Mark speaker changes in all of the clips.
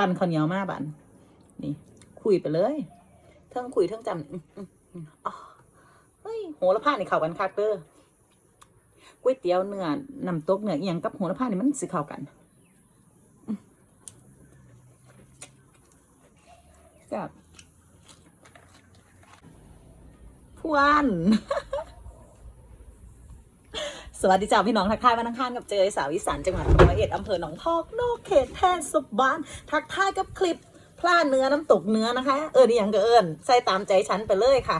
Speaker 1: ปั่นข้าวเหนียวมาบันนี่ คุยไปเลยเทั้งคุยเทั้งจำอ๋อเฮ้ยโหระพานี่เข้ากันคักเด้อก๋วยเตี๋ยวเนื้อน้ำตกเนื้ออหย่างกับโหระพานี่มันสิเข้ากันอืมแซ่บพวน สวัสดีจ้าพี่น้องทักทายวันอังคารกับเจอสาวิสันจังหวัดร้อยเอ็ดอำเภอหนองพอกนอกเขตแทนสบาน ทักทายกับคลิปพลาดเนื้อน้ำตกเนื้อนะคะ เออนี่ยังก็เอิญใส่ตามใจฉันไปเลยค่ะ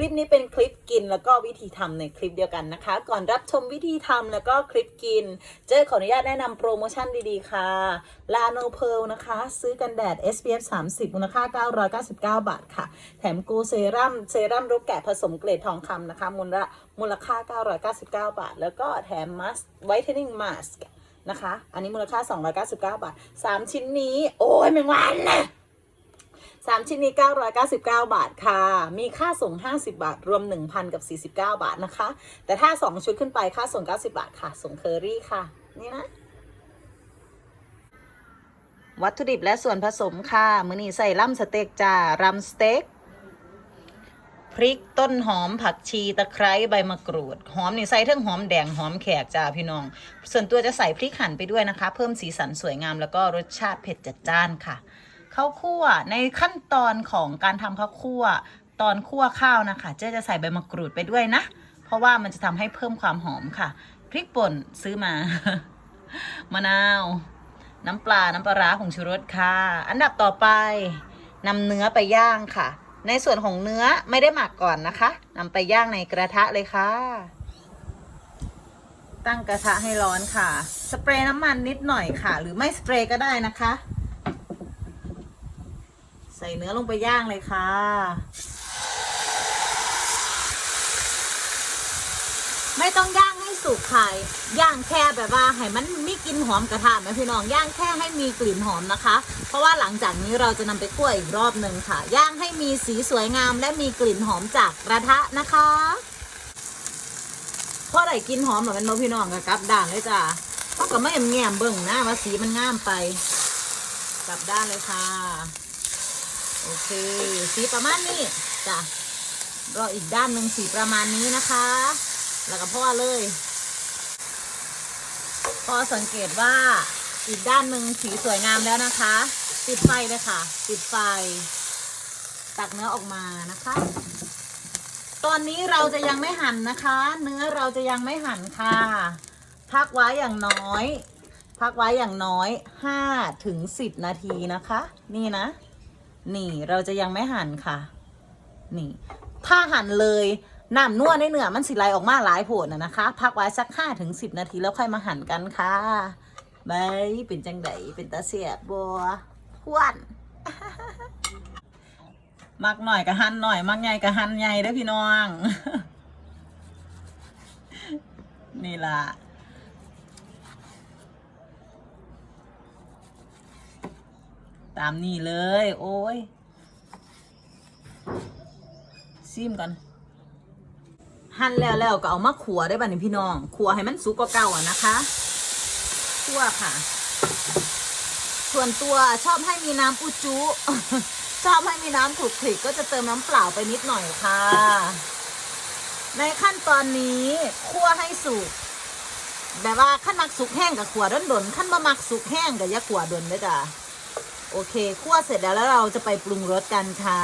Speaker 1: ลิปนี้เป็นคลิปกินแล้วก็วิธีทำในคลิปเดียวกันนะคะ ก่อนรับชมวิธีทำแล้วก็คลิปกิน เจอขออนุญาตแนะนำโปรโมชั่นดีๆค่ะ ลาโนเพลนะคะ ซื้อกันแดด SPF 30 มูลค่า 999 บาทค่ะ แถมกูเซรั่มเซรั่มรูปแกะผสมเกรดทองคำนะคะ มูลละมูลค่า 999 บาท แล้วก็แถมมัสไวท์เทนนิ่งมาสก์นะคะ อันนี้มูลค่า 299 บาท 3 ชิ้นนี้ โอ้ยแมงวันนะ สามชิ้นนี้ 999 บาทค่ะ มีค่าส่ง 50 บาท รวม 1,000 กับ 49 บาทนะคะ แต่ถ้า 2 ชุดขึ้นไปค่าส่ง 90 บาทค่ะ ส่งเคอรี่ค่ะ นี่นะวัตถุดิบและส่วนผสมค่ะ มือนี้ใส่ล่ำสเต็กจ้ารัมสเต็ก พริกต้นหอมผักชีตะไคร้ใบมะกรูด หอมนี่ใส่ทั้งหอมแดงหอมแขกจ้าพี่น้อง ส่วนตัวจะใส่พริกหั่นไปด้วยนะคะ เพิ่มสีสันสวยงามแล้วก็รสชาติเผ็ดจัดจ้านค่ะ ข้าวคั่วในขั้นตอนของการทำข้าวคั่ว ตอนคั่วข้าวนะคะ เจ๊จะใส่ใบมะกรูดไปด้วยนะ เพราะว่ามันจะทำให้เพิ่มความหอมค่ะ พริกป่นซื้อมา มะนาว น้ำปลา น้ำปลาร้าของชูรสค่ะ อันดับต่อไปนำเนื้อไปย่างค่ะ ในส่วนของเนื้อไม่ได้หมักก่อนนะคะนำไปย่างในกระทะเลยค่ะ ตั้งกระทะให้ร้อนค่ะ สเปรย์น้ำมันนิดหน่อยค่ะ หรือไม่สเปรย์ก็ได้นะคะ ใส่เนื้อลงไปย่างเลยค่ะ ไม่ต้องย่างให้สุกค่ะย่างแค่แบบว่าให้มันมีกลิ่นหอมกระทะไหมพี่น้องย่างแค่ให้มีกลิ่นหอมนะคะ เพราะว่าหลังจากนี้เราจะนำไปคั่วยอีกรอบหนึ่งค่ะ ย่างให้มีสีสวยงาม และมีกลิ่นหอมจากกระทะนะคะพอได้กินหอมแบบมันโนพี่น้องก็กลับด้านเลยจ้ะเพราะก็ไม่แง่มเบิ่งนะว่าสีมันงามไปกลับด้านเลยค่ะ โอเค สีประมาณนี้จ้ะรออีกด้านหนึ่งสีประมาณนี้นะคะ แล้วก็พ่อเลย พอสังเกตว่าอีกด้านหนึ่งสีสวยงามแล้วนะคะ ปิดไฟเลยค่ะ ปิดไฟ ตักเนื้อออกมานะคะ ตอนนี้เราจะยังไม่หั่นนะคะ เนื้อเราจะยังไม่หั่นค่ะ พักไว้อย่างน้อย พักไว้อย่างน้อยห้าถึงสิบนาทีนะคะ นี่นะ นี่เราจะยังไม่หั่นค่ะ นี่ ถ้าหั่นเลยน้ำนวดในเนื้อมันสิไหลออกมาหลายผดนะนะคะ พักไว้สักห้าถึงสิบนาทีแล้วค่อยมาหั่นกันค่ะบายเป็นจังไดเป็นตาเสียบบัวพวนมักหน่อยก็หั่นหน่อย มักใหญ่ก็หั่นใหญ่เด้อพี่น้อง นี่ล่ะ ตามนี่เลย โอ้ยซิมก่อนหั่นแล้วแล้วก็เอามาขัวได้ป่ะนี่พี่น้องขัวให้มันสุกกว่าเก่าอะนะคะขั่วค่ะ ส่วนตัวชอบให้มีน้ำอุจุชอบให้มีน้ำขลุกคลิกก็จะเติมน้ำเปล่าไปนิดหน่อยค่ะ ในขั้นตอนนี้คั่วให้สุกแบบว่าขั้นมักสุกแห้งกับขัวด้นดนขั้นมามักสุกแห้งกับยะขัวดนด้วยจ้ะ โอเคคั่วเสร็จแล้วแล้วเราจะไปปรุงรสกันค่ะ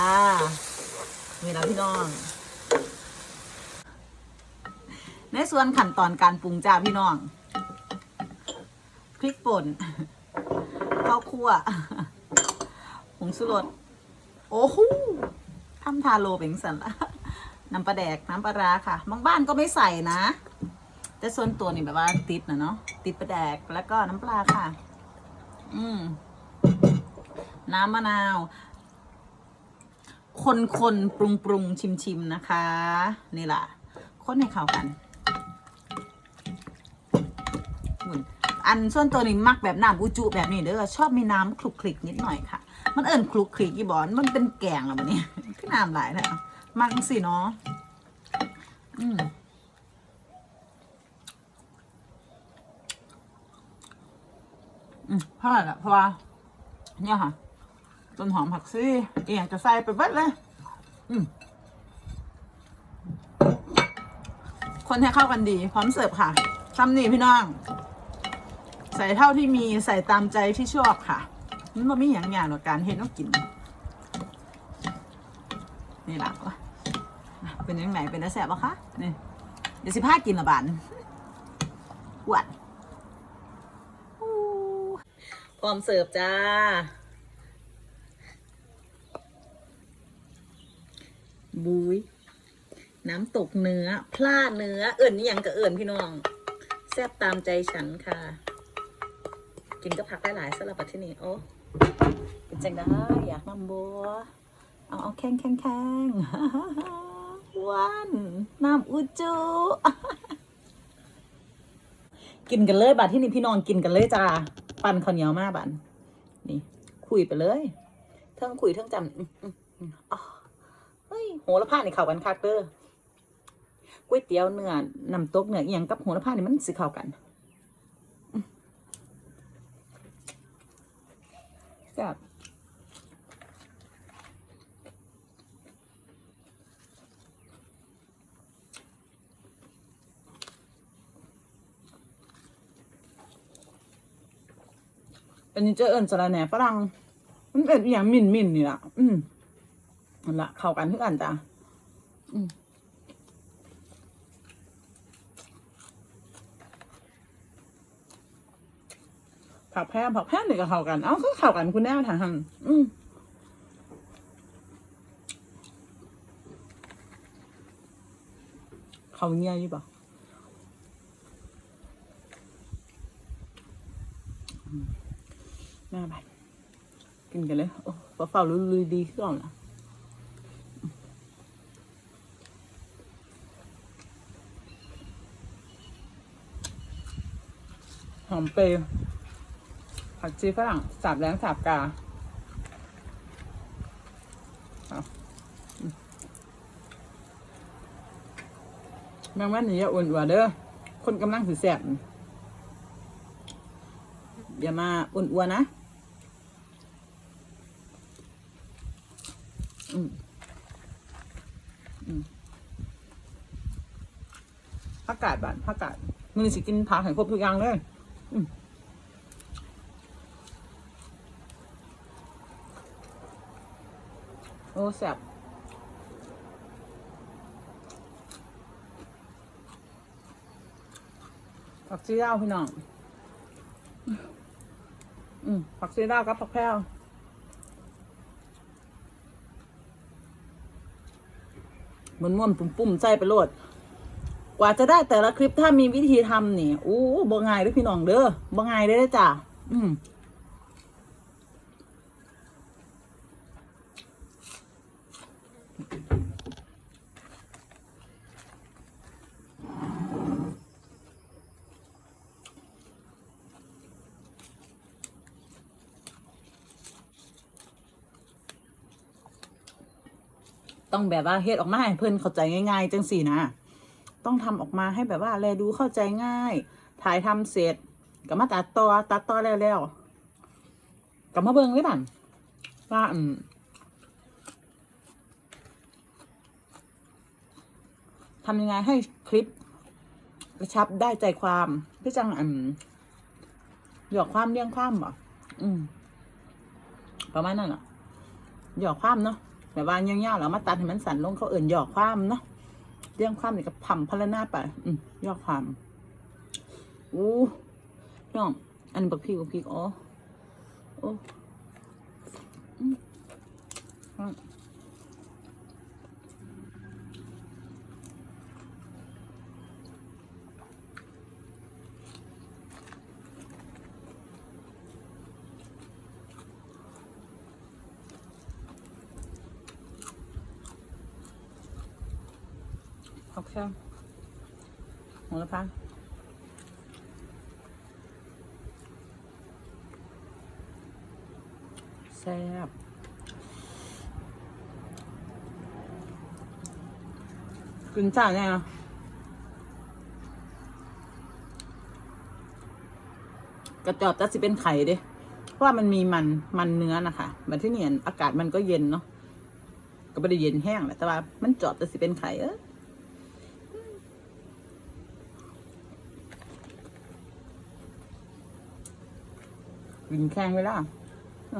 Speaker 1: นี่นะพี่น้อง ในส่วนขั้นตอนการปรุงจ้าพี่น้องพริกป่นข้าวคั่วผงสุรสโอ้โหทำทาโลเป็นสันละน้ำปลาแดกน้ำปลาร้าค่ะ บางบ้านก็ไม่ใส่นะ แต่ส่วนตัวนี่แบบว่าติดนะเนาะติดปลาแดกแล้วก็น้ำปลาค่ะ อืม น้ำมะนาว คนคนปรุงปรุงชิมชิมนะคะ นี่แหละคนให้เข้ากันอันส่วนตัวนี้มักแบบน้ำอุจุแบบนี้เด้อชอบมีน้ำคลุกคลิกนิดหน่อยค่ะ มันเอิ่นคลุกคลิกอีบอนมันเป็นแกงแล้วมันนี่คือน้ำหลายแล้วมักสิเนาะอืมอืมพราะอะไรล่ะเพราะว่า เนี่ยค่ะ ต้นหอมผักซี่เอียงจะใส่ไปเบิดเลย อืมคนให้เข้ากันดี พร้อมเสิร์ฟค่ะทำนี่พี่น้อง ใส่เท่าที่มีใส่ตามใจที่ชอบค่ะ มันบ่มีอย่างอย่างหรอกการเห็นต้องกิน นี่หละวะเป็นยังไงเป็นน้าแสบปะคะ นี่เดี๋ยวสิพากินละบานหวานอู้ พร้อมเสิร์ฟจ้า บุยน้ำตกเนื้อ พลาดเนื้อ เอิ่นนี่ยังกับเอิ่นพี่น้อง แซ่บตามใจฉันค่ะ กินก็พักได้หลายสลับปัที่นี่โอ้เป็นจังได้ อยากนำบัวเอาเอาแข้งแข้งแข้งวานน้ำอุจุกินกันเลยบาดที่นี่พี่น้องกินกันเลยจ้า ปั่นข้าวเหนียวมาบันนี่ คุยไปเลยเทั้งคุยเทั้งจำอ๋อเฮ้ยโหระพานี่เข้ากันคักเด้อก๋วยเตี๋ยวเนื้อน้ำตกเนื้ออหย่างกับโหระพานี่มันสิเข้ากันแซ่บ อันนี้เจะเอิญสระแหน่ฝรั่งมันเป็นอหย่างมินมินนี่ละอืมนั่นละเข้ากันทุกอันจ้ะอืมผักแพร่ผักแพร่นี่ก็เข้ากัน เอ้าก็เข้ากันคุณแน่ทางหันอืมเขาเงี้ยอยู่ปะ แม่ไป กินกันเลยโอ้ปลาเฝ้าลุยๆดีขึ้นก่อนนะหอมเปรี้ยวผักชีฝรั่งสาบแรงสาบกาเอาอืมแมงวันนี้อย่าอ้วนว่าเด้อ คนกำลังถือแสบอย่ามาอ้วนๆนะ อืมอืมผั กาดบานผักกาดมือสิกินผักให้ครบทุกอย่างเลยโอ้แซ่บผักชีลาวพี่น้อง อืมผักซีด้ากับผักแพรวมันม่วนปุ่มๆใจไปโลด กว่าจะได้แต่ละคลิปถ้ามีวิธีทำนี่อู้บ่ง่ายเด้วยพี่น้องเด้อบ่ง่ายเด้จ้ะอืมต้องแบบว่าเฮ็ดออกมาให้เพิ่อนเข้าใจง่ายๆจังสี่นะ ต้องทำออกมาให้แบบว่าแลดูเข้าใจง่าย ถ่ายทำเสร็จก็มาตัดต่อตัดต่อแล้วแล้วก็มาเบิ่งเลยบั่นว่าอืมทำยังไงให้คลิปกระชับได้ใจความพี่จังอืมหยอกความเลี่ยงความบ่อืมประมาณนั้นอะหยอกความเนาะแบบว่าเงี้ยวๆแล้วมาตัดให้มันสั่นลงเขาเอิ่นหยอกความเนาะ เรื่องความนี่ก็พัมพลนาไป อืมยอกความอู้น้องอันบักพีกบักพีกอ๋อโอ้อืม อืมผักแค่โหระพาแซ่บกินจ้าเนี่ยกระจอบจะสิเป็นไข่เด้เพราะว่ามันมีมันมันเนื้อนะคะมันที่เนี่ยอากาศมันก็เย็นเนาะก็ไม่ได้เย็นแห้งแหละแต่ว่ามันจอดแต่สิเป็นไข่เออ กินแข้งไว้ล่ะ เ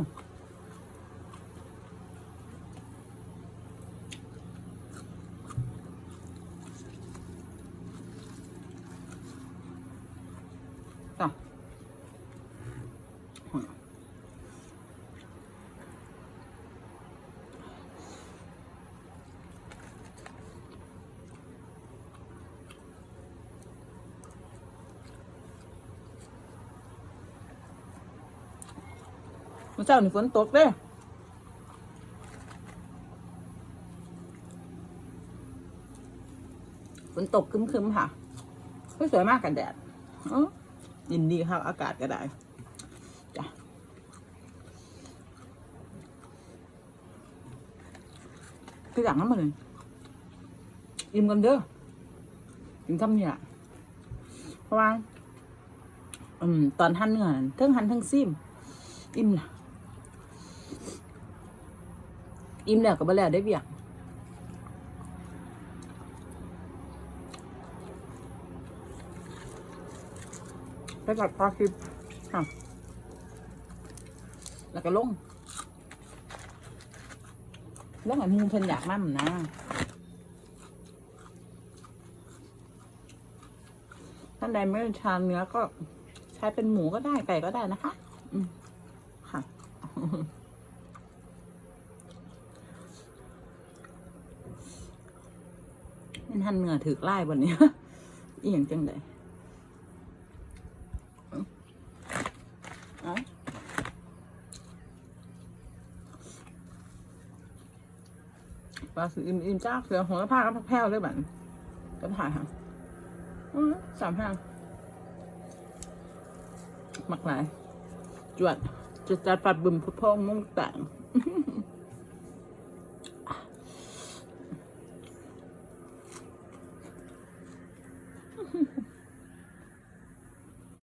Speaker 1: มื่อเช้านี่ฝนตกเด้ฝนตกคึมๆค่ะสวยมากกันแดดยินดีครับ อากาศก็ได้จ้ะคืออย่างนั้นมาเลยอิ่มกันเด้อกินคำเนี่ยเพราะว่าอืมตอนหั่นเนื้อนั่นเทั้งหั่นเทั้งซิมอิ่มละ อิ่มแล้วก็บ่แล้วได้เบียกไปกับพอคลิปค่ะแล้วก็ลงลงอันมูเพิ่นอยากมั่มนะท่านใดไม่ทานเนื้อก็ใช้เป็นหมูก็ได้ไก่ก็ได้นะคะ อืมค่ะ มันทันเหงื่อถือไล่บนนี้อียงจังเอ้าปลาสืออิ่มอิ่มจ้าเสือหัวผ้ากับแพ้วเลยบันก็ถ่ายค่ะสามห้างมักหลาย จวดจะจัดปัดบึมพุทพองมุ่งต่าง